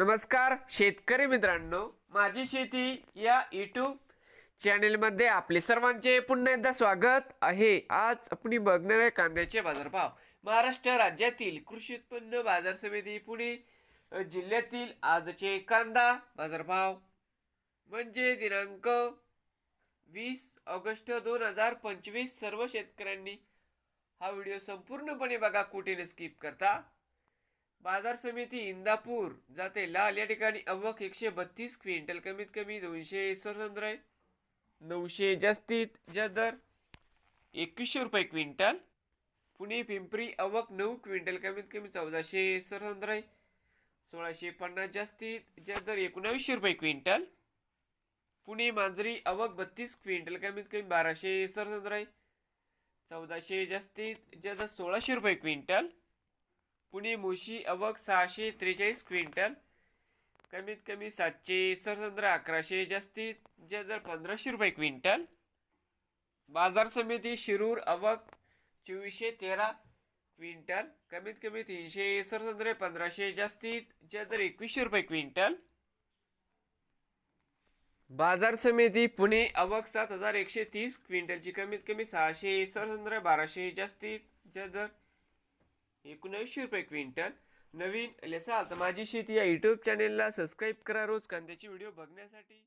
नमस्कार शेतकरी मित्रांनो. माझी शेती या यूट्यूब चॅनेलमध्ये आपले सर्वांचे पुन्हा एकदा स्वागत आहे. आज आपण बघणार आहे कांद्याचे बाजारभाव. महाराष्ट्र राज्यातील कृषी उत्पन्न बाजार समिती पुणे जिल्ह्यातील आजचे कांदा बाजारभाव. म्हणजे दिनांक वीस ऑगस्ट दोन हजार पंचवीस सर्व शेतकऱ्यांनी हा व्हिडिओ संपूर्णपणे बघा कुठे स्किप करता. बाजार समिती इंदापूर जाते. लाल या ठिकाणी अवक एकशे बत्तीस क्विंटल. कमीत कमी दोनशे सरसंद्र आहे. नऊशे जास्तीत जास्त दर एकवीसशे रुपये क्विंटल. पुणे पिंपरी अवक नऊ क्विंटल. कमीत कमी चौदाशे सरसंद्र आहे. सोळाशे पन्नास जास्तीत जास्त दर एकोणावीसशे रुपये क्विंटल. पुणे मांजरी अवक बत्तीस क्विंटल. कमीत कमी बाराशे सरसंद्र आहे. चौदाशे जास्तीत जास्त सोळाशे रुपये क्विंटल. पुणे मुशी अवक सहाशे त्रेचाळीस क्विंटल. कमीत कमी सातशे सरसंद्र अकराशे जास्तीत जास्त दर पंधराशे रुपये क्विंटल. बाजार समिती शिरूर अवक चोवीसशे तेरा क्विंटल. कमीत कमी तीनशे सरसंद्र पंधराशे जास्तीत जास्त दर एकवीसशे रुपये क्विंटल. बाजार समिती पुणे अवक सात हजार एकशे तीस क्विंटलची कमीत कमी सहाशे सरसंद्र बाराशे जास्तीत जास्त दर एकोणऐंशी रुपये क्विंटल. नवीन लेसाल तर माझी शेती या यूट्यूब चॅनेलला सबस्क्राईब करा रोज कांद्याची व्हिडिओ बघण्यासाठी.